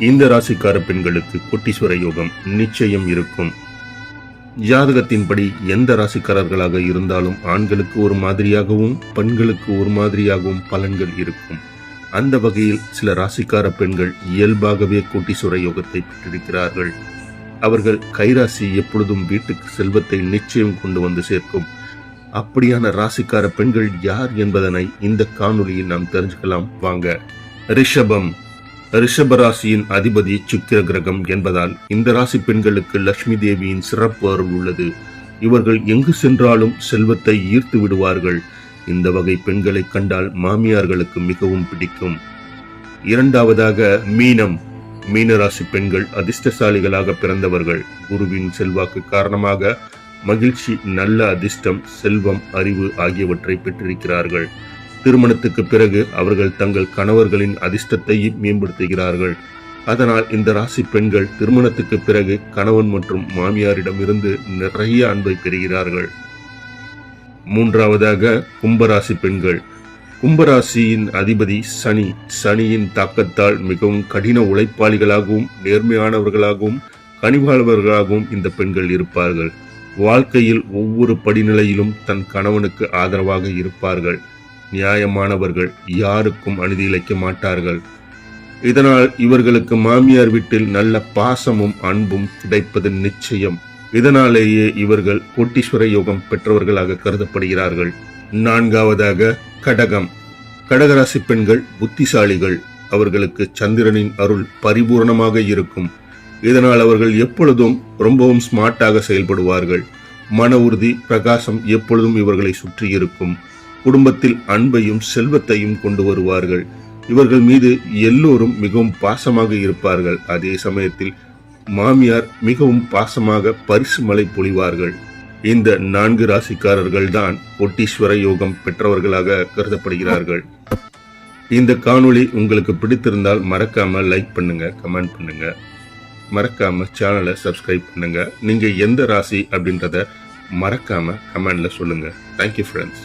இந்த ராசிக்கார பெண்களுக்கு கோட்டீஸ்வர யோகம் நிச்சயம் இருக்கும். ஜாதகத்தின்படி எந்த ராசிக்காரர்களாக இருந்தாலும் ஆண்களுக்கு ஒரு மாதிரியாகவும் பெண்களுக்கு ஒரு மாதிரியாகவும் பலன்கள் இருக்கும். அந்த வகையில் சில ராசிக்கார பெண்கள் இயல்பாகவே கோட்டீஸ்வர யோகத்தை பெற்றிருக்கிறார்கள். அவர்கள் கைராசி எப்பொழுதும் வீட்டுக்கு செல்வத்தை நிச்சயம் கொண்டு வந்து சேர்க்கும். அப்படியான ராசிக்கார பெண்கள் யார் என்பதனை இந்த காணொலியில் நாம் தெரிஞ்சுக்கலாம். வாங்க ரிஷபம். ரிஷபராசியின் அதிபதி சுக்கிர கிரகம் என்பதால் இந்த ராசி பெண்களுக்கு லட்சுமி தேவியின் சிறப்பு அருள் உள்ளது. இவர்கள் எங்கு சென்றாலும் செல்வத்தை ஈர்த்து விடுவார்கள். இந்த வகை பெண்களை கண்டால் மாமியார்களுக்கு மிகவும் பிடிக்கும். இரண்டாவதாக மீனம். மீனராசி பெண்கள் அதிர்ஷ்டசாலிகளாக பிறந்தவர்கள். குருவின் செல்வாக்கு காரணமாக மகிழ்ச்சி நல்ல அதிர்ஷ்டம் செல்வம் அறிவு ஆகியவற்றை பெற்றிருக்கிறார்கள். திருமணத்துக்கு பிறகு அவர்கள் தங்கள் கணவர்களின் அதிர்ஷ்டத்தையும் மேம்படுத்துகிறார்கள். அதனால் இந்த ராசி பெண்கள் திருமணத்துக்கு பிறகு கணவன் மற்றும் மாமியாரிடமிருந்து நிறைய அன்பை பெறுகிறார்கள். மூன்றாவதாக கும்பராசி பெண்கள். கும்பராசியின் அதிபதி சனி. சனியின் தாக்கத்தால் மிகவும் கடின உழைப்பாளிகளாகவும் நேர்மையானவர்களாகவும் கனிவாளவர்களாகவும் இந்த பெண்கள் இருப்பார்கள். வாழ்க்கையில் ஒவ்வொரு படிநிலையிலும் தன் கணவனுக்கு ஆதரவாக இருப்பார்கள். நியாயமானவர்கள் யாருக்கும் அநீதி இழைக்க மாட்டார்கள். இதனால் இவர்களுக்கு மாமியார் வீட்டில் நல்ல பாசமும் அன்பும் கிடைப்பது நிச்சயம். இதனாலேயே இவர்கள் கோட்டீஸ்வர யோகம் பெற்றவர்களாக கருதப்படுகிறார்கள். நான்காவதாக கடகம். கடகராசி பெண்கள் புத்திசாலிகள். அவர்களுக்கு சந்திரனின் அருள் பரிபூரணமாக இருக்கும். இதனால் அவர்கள் எப்பொழுதும் ரொம்பவும் ஸ்மார்ட்டாக செயல்படுவார்கள். மன உறுதி பிரகாசம் எப்பொழுதும் இவர்களை சுற்றி இருக்கும் குடும்பத்தில் அன்பையும் செல்வத்தையும் கொண்டு வருவார்கள். இவர்கள் மீது எல்லோரும் மிகவும் பாசமாக இருப்பார்கள். அதே சமயத்தில் மாமியார் மிகவும் பாசமாக பரிசு மலை பொழிவார்கள். இந்த நான்கு ராசிக்காரர்கள் தான் கோட்டீஸ்வர யோகம் பெற்றவர்களாக கருதப்படுகிறார்கள். இந்த காணொளி உங்களுக்கு பிடித்திருந்தால் மறக்காம லைக் பண்ணுங்க கமெண்ட் பண்ணுங்க. மறக்காம சேனலை சப்ஸ்கிரைப் பண்ணுங்க. நீங்க எந்த ராசி அப்படின்றத மறக்காம கமெண்ட்ல சொல்லுங்க. Thank you friends